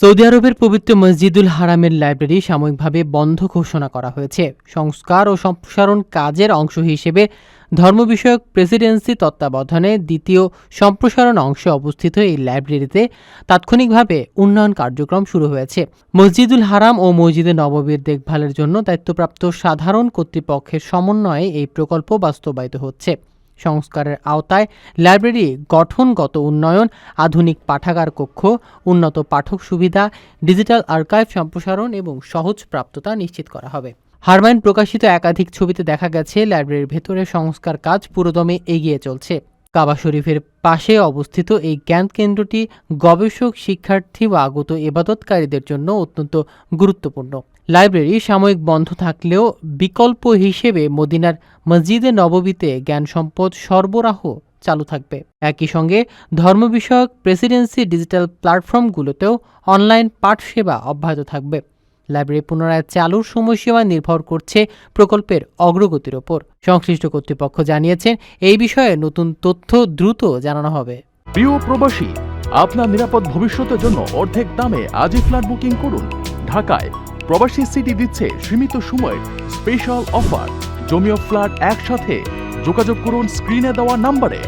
Saudi আরবের পবিত্র মসজিদুল হারামের লাইব্রেরি সাময়িকভাবে বন্ধ ঘোষণা করা হয়েছে। সংস্কার ও সম্প্রসারণ কাজের অংশ হিসেবে ধর্ম বিষয়ক প্রেসিডেন্সি তত্ত্বাবধানে দ্বিতীয় সম্প্রসারণ অংশে অবস্থিত এই লাইব্রেরিতে তাৎক্ষণিকভাবে উন্নয়ন কার্যক্রম শুরু হয়েছে। মসজিদুল হারাম ও মসজিদে নববীর দেখভালের জন্য দায়িত্বপ্রাপ্ত সাধারণ কর্তৃপক্ষের সমন্বয়ে এই প্রকল্প বাস্তবায়িত হচ্ছে। সংস্কারের আওতায় লাইব্রেরি, গঠনগত উন্নয়ন, আধুনিক পাঠাগার কক্ষ, উন্নত পাঠক সুবিধা, ডিজিটাল আর্কাইভ সম্প্রসারণ এবং সহজ প্রাপ্যতা নিশ্চিত করা হবে। হারমাইন প্রকাশিত একাধিক ছবিতে দেখা গেছে, লাইব্রেরির ভেতরে সংস্কার কাজ পুরোদমে এগিয়ে চলছে। কাবা শরীফের পাশে অবস্থিত এই জ্ঞান কেন্দ্রটি গবেষক, শিক্ষার্থী ও আগত এবাদতকারীদের জন্য অত্যন্ত গুরুত্বপূর্ণ। লাইব্রেরি সাময়িক বন্ধ থাকলেও বিকল্প হিসেবে মদিনার মসজিদে নববীতে জ্ঞান সম্পদ সরবরাহ চালু থাকবে। একই সঙ্গে ধর্ম বিষয়ক প্রেসিডেন্সি ডিজিটাল প্ল্যাটফর্মগুলোতেও অনলাইন পাঠ সেবা অব্যাহত থাকবে। লাইব্রেরি পুনরায় চালুর সময়সীমা নির্ভর করছে প্রকল্পের অগ্রগতির ওপর। সংশ্লিষ্ট কর্তৃপক্ষ জানিয়েছেন, এই বিষয়ে নতুন তথ্য দ্রুত জানানো হবে। প্রিয় প্রবাসী, আপনার নিরাপদ ভবিষ্যতের জন্য অর্ধেক দামে আজই ফ্ল্যাট বুকিং করুন। ঢাকায় প্রবাসী সিটি দিচ্ছে সীমিত সময়ের স্পেশাল অফার। জমিও ফ্ল্যাট একসাথে যোগাযোগ করুন স্ক্রিনে দেওয়া নাম্বারে।